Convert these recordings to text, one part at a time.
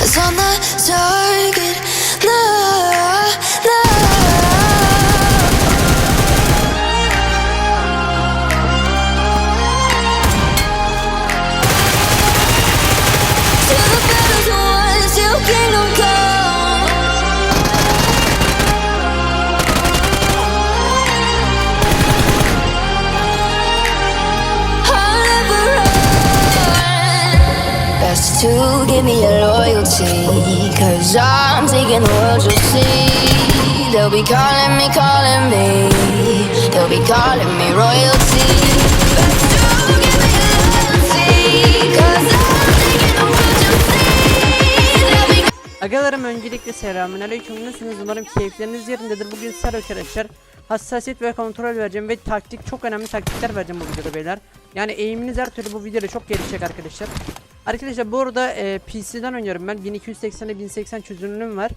It's on the target. No, no. To give me your loyalty. Cause I'm taking the world you'll see. They'll be calling me, calling me. They'll be calling me royalty. Agalarım öncelikle selamünaleyküm. Nasılsınız? Umarım keyifleriniz yerindedir. Bugün sizler arkadaşlar hassasiyet ve kontrol vereceğim ve taktik çok önemli taktikler vereceğim bu videoda beyler. Yani eğiminiz her türlü bu videoda çok gelişecek arkadaşlar. Arkadaşlar bu arada e, PC'den oynuyorum ben. 1280'e 1080 çözünürlüğüm var.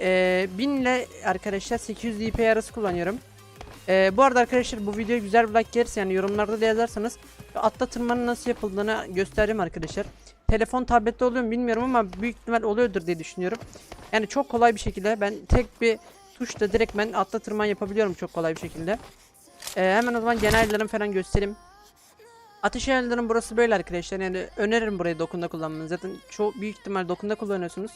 E, 1000 ile arkadaşlar 800 dpi arası kullanıyorum. E, bu arada arkadaşlar bu videoya güzel bir like gelirse yani yorumlarda da yazarsanız atla tırmanın nasıl yapıldığını göstereceğim arkadaşlar. Telefon tablette oluyor mu bilmiyorum ama büyük ihtimal oluyordur diye düşünüyorum. Yani çok kolay bir şekilde ben tek bir tuşla direkt ben atla tırman yapabiliyorum çok kolay bir şekilde. Ee, hemen o zaman genel ayarlarını falan göstereyim. Atış ayarlarının burası böyle arkadaşlar yani öneririm burayı dokunda kullanmanızı zaten çok büyük ihtimal dokunda kullanıyorsunuz.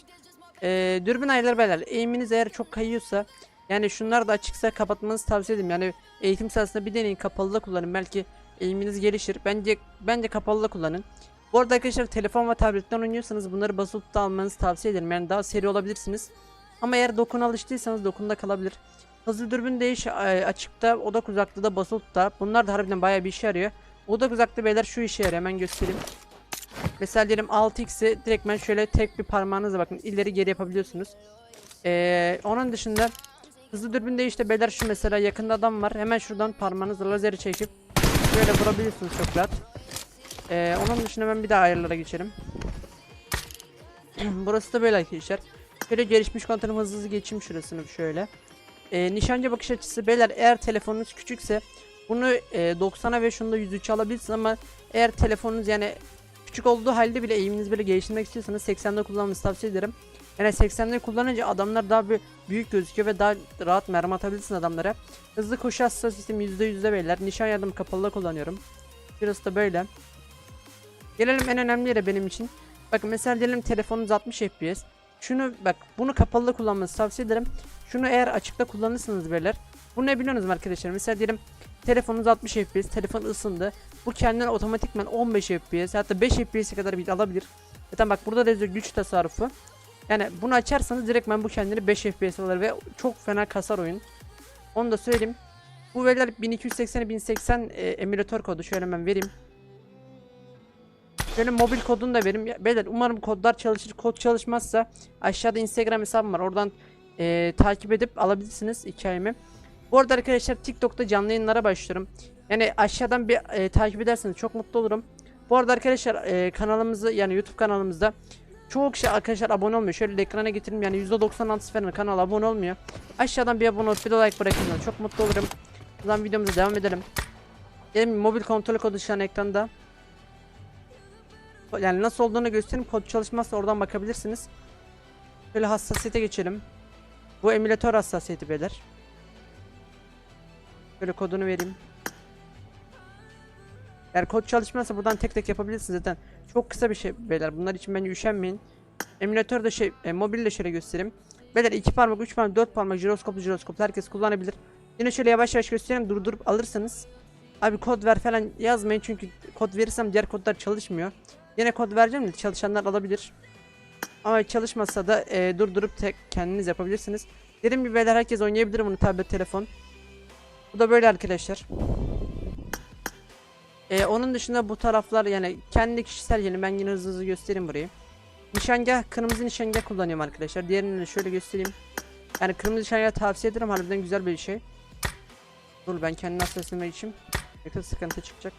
Ee, dürbün ayarları beyler eğiminiz eğer çok kayıyorsa yani şunlar da açıksa kapatmanızı tavsiye ederim yani eğitim sırasında bir deneyin kapalıda kullanın belki eğiminiz gelişir bence bence kapalıda kullanın. Bu arada arkadaşlar telefon ve tabletten oynuyorsanız bunları basıp da almanızı tavsiye ederim. Yani daha seri olabilirsiniz. Ama eğer dokuna alıştıysanız dokunda kalabilir. Hızlı dürbün değiş e, açıkta, odak uzaklığı da basıp da. Bunlar da harbiden bayağı bir işe yarıyor. Odak uzaklığı beyler şu işe yarıyor. Hemen göstereyim. Mesela diyelim 6x'i direkt ben şöyle tek bir parmağınızla bakın ileri geri yapabiliyorsunuz. Ee, onun dışında hızlı dürbün değişte beyler şu mesela yakında adam var. Hemen şuradan parmağınızla lazeri çekip böyle vurabiliyorsunuz çok rahat. Ee, onun dışında ben bir daha ayarlara geçelim. Burası da böyle arkadaşlar. Şöyle gelişmiş kontrolüm hızlı hızlı geçeyim şurasını şöyle. Ee, nişancı bakış açısı beyler eğer telefonunuz küçükse bunu e, 90'a ve şunu da 103 alabilirsiniz ama eğer telefonunuz yani küçük olduğu halde bile eğiminizi böyle geliştirmek istiyorsanız 80'de kullanmanızı tavsiye ederim. Yani 80'de kullanınca adamlar daha bir büyük gözüküyor ve daha rahat mermi atabilirsiniz adamlara. Hızlı koşu hassasiyetim %100'de beyler. Nişan yardım kapalıda kullanıyorum. Burası da böyle. Gelelim en önemli yere benim için. Bakın mesela diyelim telefonunuz 60 FPS. Şunu bak bunu kapalıda kullanmanızı tavsiye ederim. Şunu eğer açıkta kullanırsanız beyler. Bu ne biliyorsunuz arkadaşlar? Mesela diyelim telefonunuz 60 FPS, telefon ısındı. Bu kendinden otomatikman 15 FPS hatta 5 FPS'e kadar bir alabilir. Zaten bak burada da yazıyor güç tasarrufu. Yani bunu açarsanız direkt ben bu kendini 5 FPS alır ve çok fena kasar oyun. Onu da söyleyeyim. Bu veriler 1280'e 1080 e, emülatör kodu şöyle hemen vereyim. Şöyle mobil kodunu da vereyim. Ya, Beyler umarım kodlar çalışır. Kod çalışmazsa aşağıda Instagram hesabım var. Oradan e, takip edip alabilirsiniz hikayemi. Bu arada arkadaşlar TikTok'ta canlı yayınlara başlıyorum. Yani aşağıdan bir e, takip ederseniz çok mutlu olurum. Bu arada arkadaşlar e, kanalımızı yani YouTube kanalımızda çoğu kişi arkadaşlar abone olmuyor. Şöyle ekrana getireyim yani %96 falan kanala abone olmuyor. Aşağıdan bir abone olup bir like bırakın. Çok mutlu olurum. O zaman videomuza devam edelim. Dedim mobil kontrol kodu şu an ekranda. Yani nasıl olduğunu göstereyim. Kod çalışmazsa oradan bakabilirsiniz. Böyle hassasiyete geçelim. Bu emülatör hassasiyeti beyler. Böyle kodunu vereyim. Eğer kod çalışmazsa buradan tek tek yapabilirsiniz zaten. Çok kısa bir şey beyler. Bunlar için bence üşenmeyin. Emülatör de şey, e, mobil de şöyle göstereyim. Beyler iki parmak, üç parmak, dört parmak, jiroskoplu jiroskop herkes kullanabilir. Yine şöyle yavaş yavaş göstereyim durdurup alırsanız. Abi kod ver falan yazmayın çünkü kod verirsem diğer kodlar çalışmıyor. Yine kod vereceğim de çalışanlar alabilir. Ama çalışmasa da e, durdurup tek kendiniz yapabilirsiniz. Dediğim gibi beyler herkes oynayabilir bunu tablet telefon. Bu da böyle arkadaşlar. E, onun dışında bu taraflar yani kendi kişisel yani ben yine hızlı hızlı göstereyim burayı. Nişangah kırmızı nişangah kullanıyorum arkadaşlar. Diğerini şöyle göstereyim. Yani kırmızı nişangah tavsiye ederim harbiden güzel bir şey. Dur ben kendi hassasiyetime geçeyim. Yakın sıkıntı çıkacak.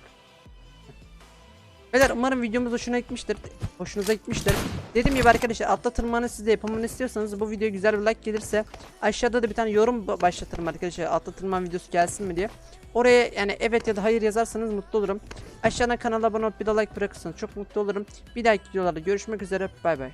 Beyler umarım videomuz hoşuna gitmiştir. Hoşunuza gitmiştir. Dediğim gibi arkadaşlar atla tırmanı siz de yapımını istiyorsanız bu videoya güzel bir like gelirse aşağıda da bir tane yorum ba- başlatırım arkadaşlar atla tırman videosu gelsin mi diye. Oraya yani evet ya da hayır yazarsanız mutlu olurum. Aşağıdan kanala abone olup bir de like bırakırsanız çok mutlu olurum. Bir dahaki videolarda görüşmek üzere bay bay.